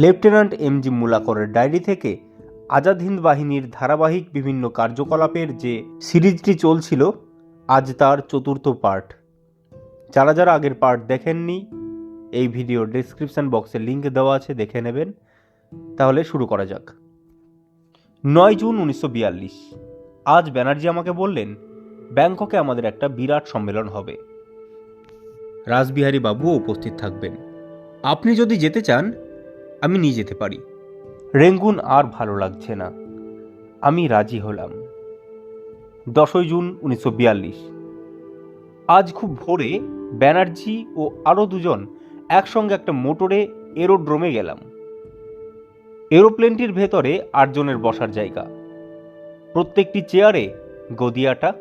Lieutenant M G মুলাকরের diary থেকে আজাদ হিন্দ বাহিনীর ধারাবাহিক বিভিন্ন কার্যকলাপের যে সিরিজটি চলছিল, আজ তার চতুর্থ পার্ট। যারা যারা আগের পার্ট দেখেননি, এই ভিডিও ডেসক্রিপশন বক্সে লিঙ্ক দেওয়া আছে, দেখে নেবেন। তাহলে শুরু করা যাক। নয় জুন উনিশশো বিয়াল্লিশ। আজ ব্যানার্জি আমাকে বললেন, ব্যাংককে আমাদের একটা বিরাট সম্মেলন হবে। রাসবিহারী বাবুও উপস্থিত থাকবেন। আপনি যদি যেতে চান আমি নিয়ে যেতে পারি। রেঙ্গুন আর ভালো লাগছে না। আমি রাজি হলাম। দশই জুন উনিশশো বিয়াল্লিশ। আজ খুব ভোরে ব্যানার্জি ও আরও দুজন একসঙ্গে একটা মোটরে এরোড্রোমে গেলাম। এরোপ্লেনটির ভেতরে আটজনের বসার জায়গা। প্রত্যেকটি চেয়ারে গদিয়াটা,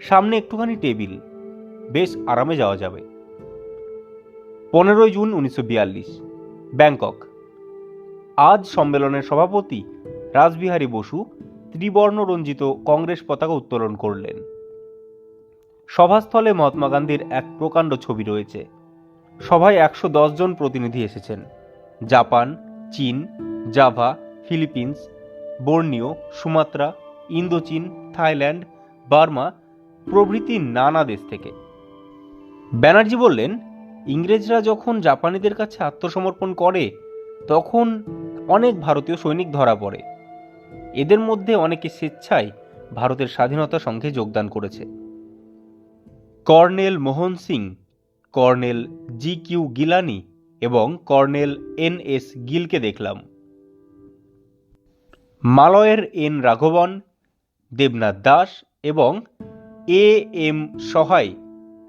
সামনে একটুখানি টেবিল। বেশ আরামে যাওয়া যাবে। পনেরোই জুন উনিশশো বিয়াল্লিশ, ব্যাংকক। আজ সম্মেলনের সভাপতি রাসবিহারী বসু ত্রিবর্ণ রঞ্জিত কংগ্রেস পতাকা উত্তোলন করলেন। সভাস্থলে মহাত্মা গান্ধীর এক প্রকাণ্ড ছবি রয়েছে। সভায় একশো জন প্রতিনিধি এসেছেন। জাপান, চীন, জাভা, ফিলিপিন্স বর্নিও সুমাত্রা, ইন্দোচীন, থাইল্যান্ড, বার্মা প্রভৃতি নানা দেশ থেকে। ব্যানার্জি বললেন, ইংরেজরা যখন জাপানিদের কাছে আত্মসমর্পণ করে, তখন অনেক ভারতীয় সৈনিক ধরা পড়ে। এদের মধ্যে অনেকে স্বেচ্ছায় ভারতের স্বাধীনতা সংঘে যোগদান করেছে। Colonel Mohan Singh, colonel G Q Gilani এবং কর্নেল এন এস গিলকে দেখলাম। মালয়ের এন রাঘবন, দেবনাথ দাস এবং এ এম সহায়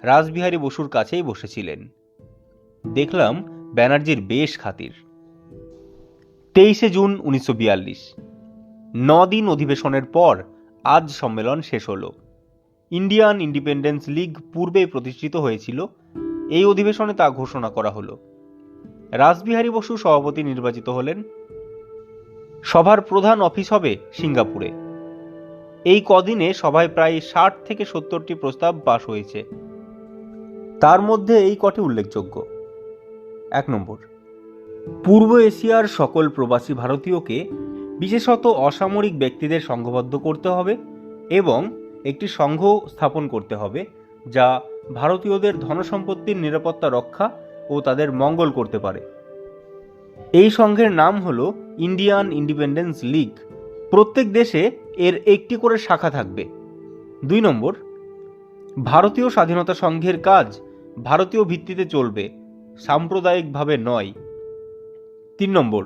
রাসবিহারী বসুর কাছেই বসেছিলেন। দেখলাম ব্যানার্জির বেশ খাতির। তেইশে জুন উনিশশো বিয়াল্লিশ। দিন অধিবেশনের পর আজ সম্মেলন শেষ হল। ইন্ডিয়ান ইন্ডিপেন্ডেন্স লীগ পূর্বেই প্রতিষ্ঠিত হয়েছিল, এই অধিবেশনে তা ঘোষণা করা হলো। রাসবিহারী বসু সভাপতি নির্বাচিত হলেন। সভার প্রধান অফিস হবে সিঙ্গাপুরে। এই কদিনে সভায় প্রায় ষাট থেকে সত্তরটি প্রস্তাব পাশ হয়েছে। তার মধ্যে এই কটি উল্লেখযোগ্য। এক নম্বর পূর্ব এশিয়ার সকল প্রবাসী ভারতীয়কে বিশেষত অসামরিক ব্যক্তিদের সংঘবদ্ধ করতে হবে এবং একটি সংঘ স্থাপন করতে হবে যা ভারতীয়দের ধনসম্পত্তির নিরাপত্তা রক্ষা ও তাদের মঙ্গল করতে পারে। এই সংঘের নাম হল ইন্ডিয়ান ইন্ডিপেন্ডেন্স লীগ। প্রত্যেক দেশে এর একটি করে শাখা থাকবে। দুই নম্বর, ভারতীয় স্বাধীনতা সংঘের কাজ ভারতীয় ভিত্তিতে চলবে, সাম্প্রদায়িকভাবে নয়। তিন নম্বর।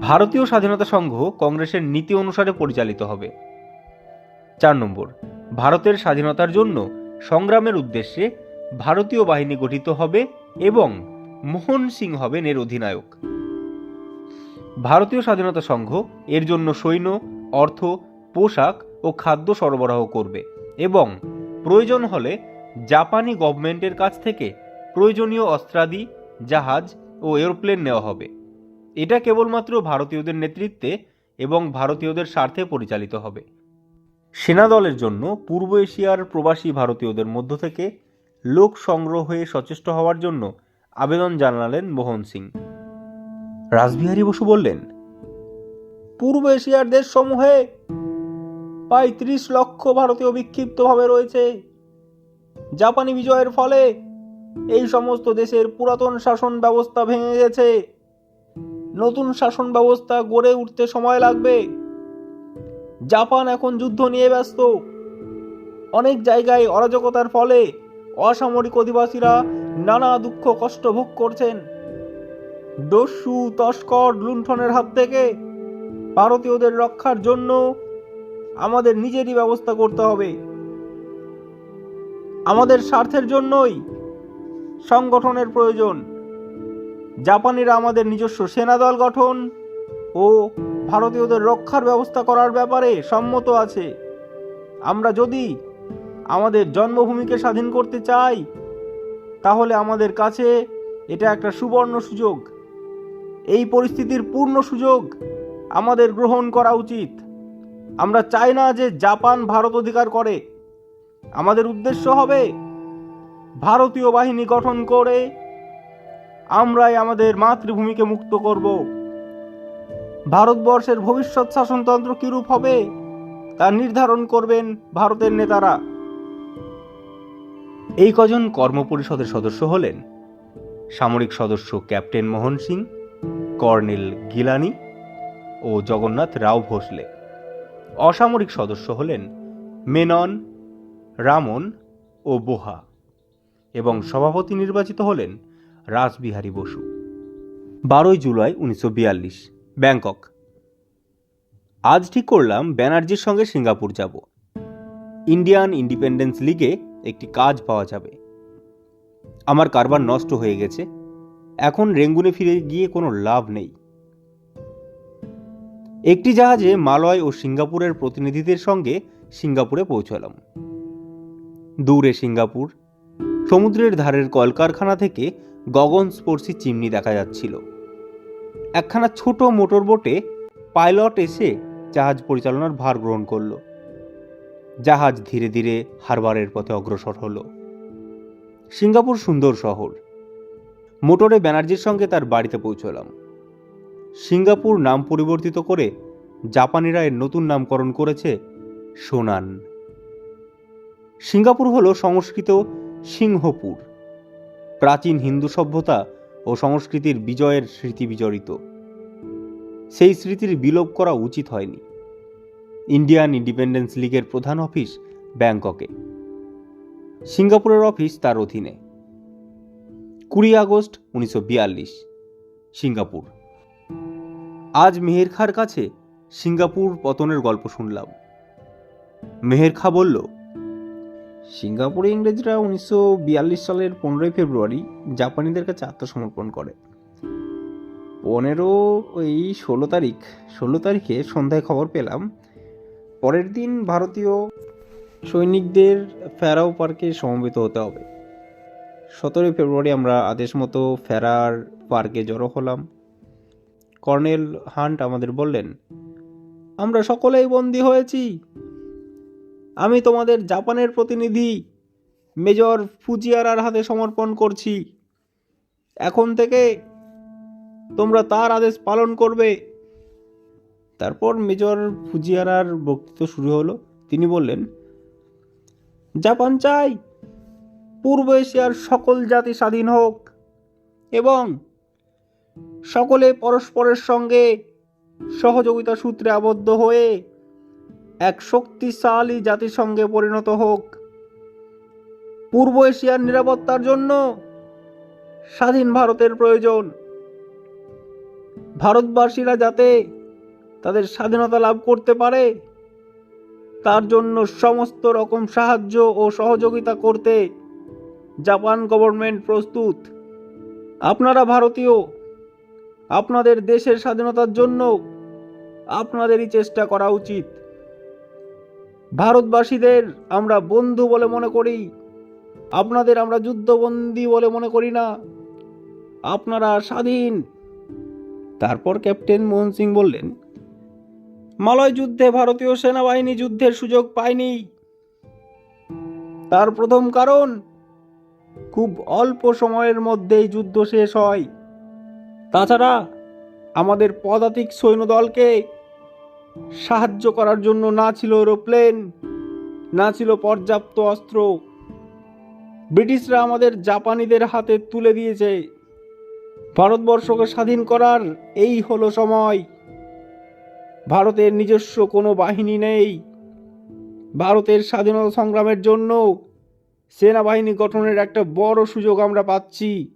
ভারতীয় স্বাধীনতা সংঘ কংগ্রেসের নীতি অনুসারে পরিচালিত হবে। চার নম্বর। ভারতের স্বাধীনতার জন্য সংগ্রামের উদ্দেশ্যে ভারতীয় বাহিনী গঠিত হবে এবং মোহন সিং হবেন এর অধিনায়ক। ভারতীয় স্বাধীনতা সংঘ এর জন্য সৈন্য, অর্থ, পোশাক ও খাদ্য সরবরাহ করবে এবং প্রয়োজন হলে জাপানি গভর্নমেন্টের কাছ থেকে প্রয়োজনীয় অস্ত্রাদি, জাহাজ ও এরোপ্লেন নেওয়া হবে। এটা কেবলমাত্র ভারতীয়দের নেতৃত্বে এবং ভারতীয়দের স্বার্থে পরিচালিত হবে। সেনা দলের জন্য পূর্ব এশিয়ার প্রবাসী ভারতীয়দের মধ্য থেকে লোক সংগ্রহ হয়ে সচেষ্ট হওয়ার জন্য আবেদন জানালেন মোহন সিং। রাসবিহারী বসু বললেন, পূর্ব এশিয়ার দেশসমূহে প্রায় ত্রিশ লক্ষ ভারতীয় বিক্ষিপ্তভাবে রয়েছে। জাপানি বিজয়ের ফলে এই সমস্ত দেশের পুরাতন শাসন ব্যবস্থা ভেঙে গেছে। নতুন শাসন ব্যবস্থা গড়ে উঠতে সময় লাগবে। জাপান এখন যুদ্ধ নিয়ে ব্যস্ত। অনেক জায়গায় অরাজকতার ফলে অসামরিক অধিবাসীরা নানা দুঃখ কষ্ট ভোগ করছেন। দস্যু, তস্কর, লুণ্ঠনের হাত থেকে ভারতীয়দের রক্ষার জন্য আমাদের নিজেরই ব্যবস্থা করতে হবে। আমাদের স্বার্থের জন্যই সংগঠনের প্রয়োজন। জাপানিরা আমাদের নিজস্ব সেনাদল গঠন ও ভারতীয়দের রক্ষার ব্যবস্থা করার ব্যাপারে সম্মত আছে। আমরা যদি আমাদের জন্মভূমিকে স্বাধীন করতে চাই, তাহলে আমাদের কাছে এটা একটা সুবর্ণ সুযোগ। এই পরিস্থিতির পূর্ণ সুযোগ আমাদের গ্রহণ করা উচিত। আমরা চাই না যে জাপান ভারত অধিকার করে। আমাদের উদ্দেশ্য হবে ভারতীয় বাহিনী গঠন করে আমরাই আমাদের মাতৃভূমিকে মুক্ত করব। ভারতবর্ষের ভবিষ্যৎ শাসনতন্ত্র কিরূপ হবে, তা নির্ধারণ করবেন ভারতের নেতারা। এই কজন কর্মপরিষদের সদস্য হলেন সামরিক সদস্য ক্যাপ্টেন মোহন সিং, কর্নেল গিলানি ও জগন্নাথ রাও ভোসলে। অসামরিক সদস্য হলেন মেনন, রামন ও বোহা। এবং সভাপতি নির্বাচিত হলেন রাসবিহারী বসু। বারোই জুলাই উনিশশো বিয়াল্লিশ, ব্যাংকক। আজ ঠিক করলাম ব্যানার্জির সঙ্গে সিঙ্গাপুর যাব। ইন্ডিয়ান ইন্ডিপেন্ডেন্স লিগে একটি কাজ পাওয়া যাবে। আমার কারবার নষ্ট হয়ে গেছে। এখন রেঙ্গুনে ফিরে গিয়ে কোনো লাভ নেই। একটি জাহাজে মালয় ও সিঙ্গাপুরের প্রতিনিধিদের সঙ্গে সিঙ্গাপুরে পৌঁছলাম। দূরে সিঙ্গাপুর সমুদ্রের ধারের কলকারখানা থেকে গগনস্পর্শী চিমনি দেখা যাচ্ছিল। একখানা ছোট মোটর বোটে পাইলট এসে জাহাজ পরিচালনার ভার গ্রহণ করল। জাহাজ ধীরে ধীরে হারবারের পথে অগ্রসর হলো। সিঙ্গাপুর সুন্দর শহর। মোটরে ব্যানার্জির সঙ্গে তার বাড়িতে পৌঁছলাম। সিঙ্গাপুর নাম পরিবর্তিত করে জাপানিরা এর নতুন নামকরণ করেছে সোনান। সিঙ্গাপুর হল সংস্কৃত সিংহপুর। প্রাচীন হিন্দু সভ্যতা ও সংস্কৃতির বিজয়ের স্মৃতি বিজড়িত। সেই স্মৃতির বিলোপ করা উচিত হয়নি। ইন্ডিয়ান ইন্ডিপেন্ডেন্স লীগের প্রধান অফিস ব্যাংককে। সিঙ্গাপুরের অফিস তার অধীনে। কুড়ি আগস্ট উনিশশো বিয়াল্লিশ সিঙ্গাপুর আজ মেহের খার কাছে সিঙ্গাপুর পতনের গল্প শুনলাম। মেহের খা বলল সিঙ্গাপুরে ইংরেজরা উনিশশো বিয়াল্লিশ সালের পনেরোই ফেব্রুয়ারি জাপানিদের কাছে আত্মসমর্পণ করে। পনেরো ওই ষোলো তারিখ, ষোলো তারিখে সন্ধ্যায় খবর পেলাম, পরের দিন ভারতীয় সৈনিকদের ফেরাও পার্কে সমবেত হতে হবে। সতেরোই ফেব্রুয়ারি আমরা আদেশ মতো ফেরার পার্কে জড়ো হলাম। কর্নেল হান্ট আমাদের বললেন, আমরা সকলেই বন্দী হয়েছি। আমি তোমাদের জাপানের প্রতিনিধি, মেজর ফুজিয়ারার হাতে সমর্পণ করছি। এখন থেকে তোমরা তার আদেশ পালন করবে। তারপর মেজর ফুজিয়ারার বক্তৃতা শুরু হলো। তিনি বললেন, জাপান চাই, পূর্ব এশিয়ার সকল জাতি স্বাধীন হোক এবং সকলে পরস্পরের সঙ্গে সহযোগিতা সূত্রে আবদ্ধ হয়ে এক শক্তিশালী জাতিসংঘে পরিণত হোক। পূর্ব এশিয়ার নিরাপত্তার জন্য স্বাধীন ভারতের প্রয়োজন। ভারতবাসীরা যাতে তাদের স্বাধীনতা লাভ করতে পারে, তার জন্য সমস্ত রকম সাহায্য ও সহযোগিতা করতে জাপান গভর্নমেন্ট প্রস্তুত। আপনারা ভারতীয়, আপনাদের দেশের স্বাধীনতার জন্য আপনাদেরই চেষ্টা করা উচিত। ভারতবাসীদের আমরা বন্ধু বলে মনে করি, আপনাদের আমরা যুদ্ধবন্দী বলে মনে করি না। আপনারা স্বাধীন। তারপর ক্যাপ্টেন মোহন সিং বললেন, মালয় যুদ্ধে ভারতীয় সেনাবাহিনী যুদ্ধের সুযোগ পায়নি। তার প্রথম কারণ, খুব অল্প সময়ের মধ্যেই যুদ্ধ শেষ হয়। তাছাড়া আমাদের পদাতিক সৈন্যদলকে সাহায্য করার জন্য না ছিল এরোপ্লেন, না ছিল পর্যাপ্ত অস্ত্র। ব্রিটিশরা আমাদের জাপানিদের হাতে তুলে দিয়েছে। ভারতবর্ষকে স্বাধীন করার এই হলো সময়। ভারতের নিজস্ব কোনো বাহিনী নেই। ভারতের স্বাধীনতা সংগ্রামের জন্য সেনাবাহিনী গঠনের একটা বড় সুযোগ আমরা পাচ্ছি।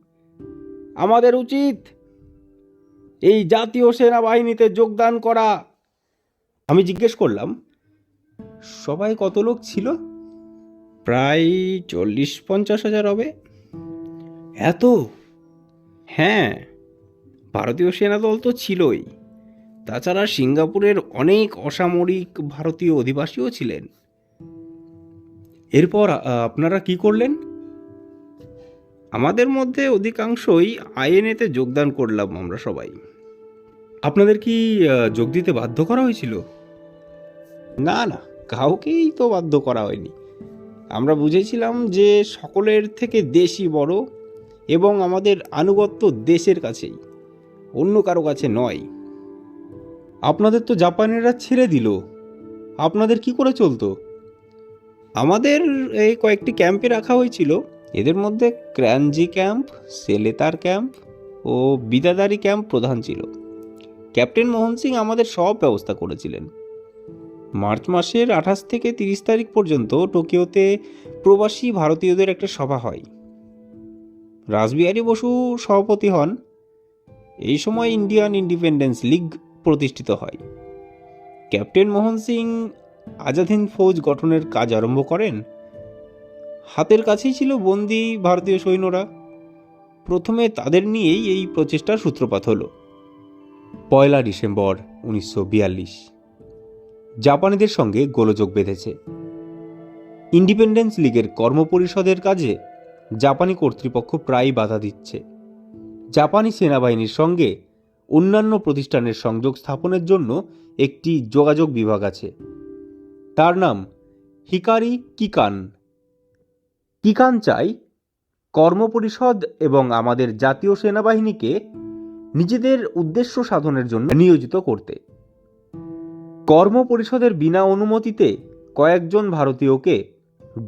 আমাদের উচিত এই জাতীয় সেনাবাহিনীতে যোগদান করা। আমি জিজ্ঞেস করলাম সবাই কত লোক ছিল? প্রায় চল্লিশ পঞ্চাশ হাজার হবে। এত? হ্যাঁ ভারতীয় সেনাদল তো ছিলই। তাছাড়া সিঙ্গাপুরের অনেক অসামরিক ভারতীয় অধিবাসীও ছিলেন। এরপর আপনারা কি করলেন? আমাদের মধ্যে অধিকাংশই আইএনএতে যোগদান করলাম আমরা সবাই। আপনাদের কি যোগ দিতে বাধ্য করা হয়েছিল? না না, কাউকেই তো বাধ্য করা হয়নি। আমরা বুঝেছিলাম যে সকলের থেকে দেশই বড় এবং আমাদের আনুগত্য দেশের কাছেই, অন্য কারও কাছে নয়। আপনাদের তো জাপানিরা ছেড়ে দিল। আপনাদের কি করে চলতো? আমাদের এই কয়েকটি ক্যাম্পে রাখা হয়েছিল। এদের মধ্যে ক্র্যানজি ক্যাম্প, সেলেতার ক্যাম্প ও বিদাদারি ক্যাম্প প্রধান ছিল। ক্যাপ্টেন মোহন সিং আমাদের সব ব্যবস্থা করেছিলেন। মার্চ মাসের আঠাশ থেকে তিরিশ তারিখ পর্যন্ত টোকিওতে প্রবাসী ভারতীয়দের একটা সভা হয়। রাসবিহারী বসু সভাপতি হন। এই সময় ইন্ডিয়ান ইন্ডিপেন্ডেন্স লিগ প্রতিষ্ঠিত হয়। ক্যাপ্টেন মোহন সিং আজাদ হিন্দ ফৌজ গঠনের কাজ আরম্ভ করেন। হাতের কাছেই ছিল বন্দি ভারতীয় সৈন্যরা। প্রথমে তাদের নিয়েই এই প্রচেষ্টার সূত্রপাত হলো। পয়লা ডিসেম্বর উনিশশো বিয়াল্লিশ। জাপানিদের সঙ্গে গোলযোগ বেঁধেছে। ইন্ডিপেন্ডেন্স লীগের কর্মপরিষদের কাজে জাপানি কর্তৃপক্ষ প্রায়ই বাধা দিচ্ছে। জাপানি সেনাবাহিনীর সঙ্গে অন্যান্য প্রতিষ্ঠানের সংযোগ স্থাপনের জন্য একটি যোগাযোগ বিভাগ আছে। তার নাম হিকারি কিকান। কিকান চাই কর্মপরিষদ এবং আমাদের জাতীয় সেনাবাহিনীকে নিজেদের উদ্দেশ্য সাধনের জন্য নিয়োজিত করতে। কর্মপরিষদের বিনা অনুমতিতে কয়েকজন ভারতীয়কে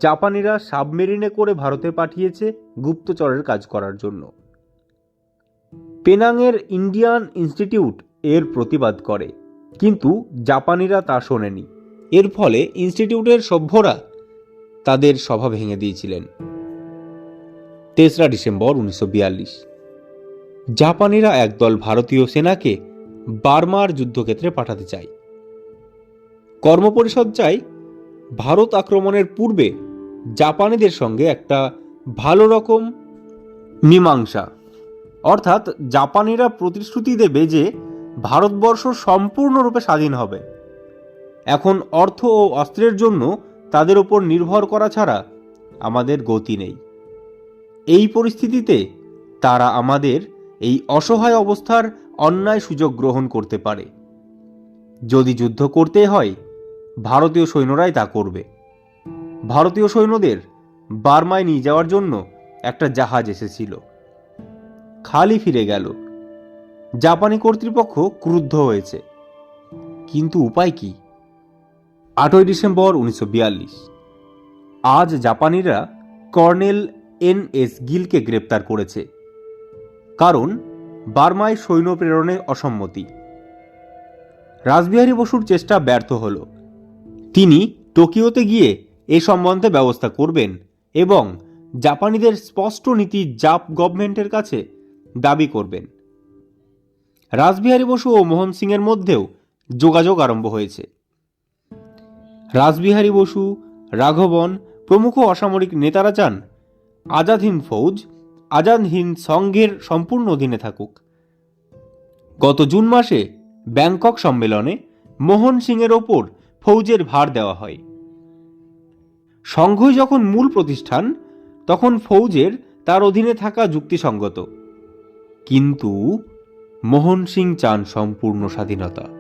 জাপানিরা সাবমেরিনে করে ভারতে পাঠিয়েছে গুপ্তচরের কাজ করার জন্য। পেনাংয়ের ইন্ডিয়ান ইনস্টিটিউট এর প্রতিবাদ করে, কিন্তু জাপানিরা তা শোনেনি। এর ফলে ইনস্টিটিউটের সভ্যরা তাদের সভা ভেঙে দিয়েছিলেন। তেসরা ডিসেম্বর উনিশশো বিয়াল্লিশ। জাপানিরা একদল ভারতীয় সেনাকে বার্মার যুদ্ধক্ষেত্রে পাঠাতে চায়। কর্মপরিষদ চাই ভারত আক্রমণের পূর্বে জাপানিদের সঙ্গে একটা ভালো রকম মীমাংসা। অর্থাৎ জাপানিরা প্রতিশ্রুতি দেবে যে ভারতবর্ষ সম্পূর্ণরূপে স্বাধীন হবে। এখন অর্থ ও অস্ত্রের জন্য তাদের ওপর নির্ভর করা ছাড়া আমাদের গতি নেই। এই পরিস্থিতিতে তারা আমাদের এই অসহায় অবস্থার অন্যায় সুযোগ গ্রহণ করতে পারে। যদি যুদ্ধ করতে হয় ভারতীয় সৈন্যরাই তা করবে। ভারতীয় সৈন্যদের বার্মায় নিয়ে যাওয়ার জন্য একটা জাহাজ এসেছিল। খালি ফিরে গেল। জাপানি কর্তৃপক্ষ ক্রুদ্ধ হয়েছে। কিন্তু উপায় কি? আটই ডিসেম্বর উনিশশো বিয়াল্লিশ। আজ জাপানিরা কর্নেল এন এস গিলকে গ্রেপ্তার করেছে। কারণ বার্মায় সৈন্য প্রেরণে অসম্মতি। রাসবিহারী বসুর চেষ্টা ব্যর্থ হল। তিনি টোকিওতে গিয়ে এ সম্বন্ধে ব্যবস্থা করবেন এবং জাপানিদের স্পষ্ট নীতি জাপ গভর্নমেন্টের কাছে দাবি করবেন। রাসবিহারী বসু ও মোহন সিংয়ের মধ্যেও যোগাযোগ আরম্ভ হয়েছে। রাসবিহারী বসু রাঘবন প্রমুখ অসামরিক নেতারা চান আজাদ হিন্দ ফৌজ, আজাদ হিন্দ সংঘের সম্পূর্ণ অধীনে থাকুক। গত জুন মাসে ব্যাংকক সম্মেলনে মোহন সিংয়ের ওপর ফৌজের ভার দেওয়া হয়। সংঘই যখন মূল প্রতিষ্ঠান, তখন ফৌজের তার অধীনে থাকা যুক্তিসঙ্গত। কিন্তু মোহন সিং চান সম্পূর্ণ স্বাধীনতা।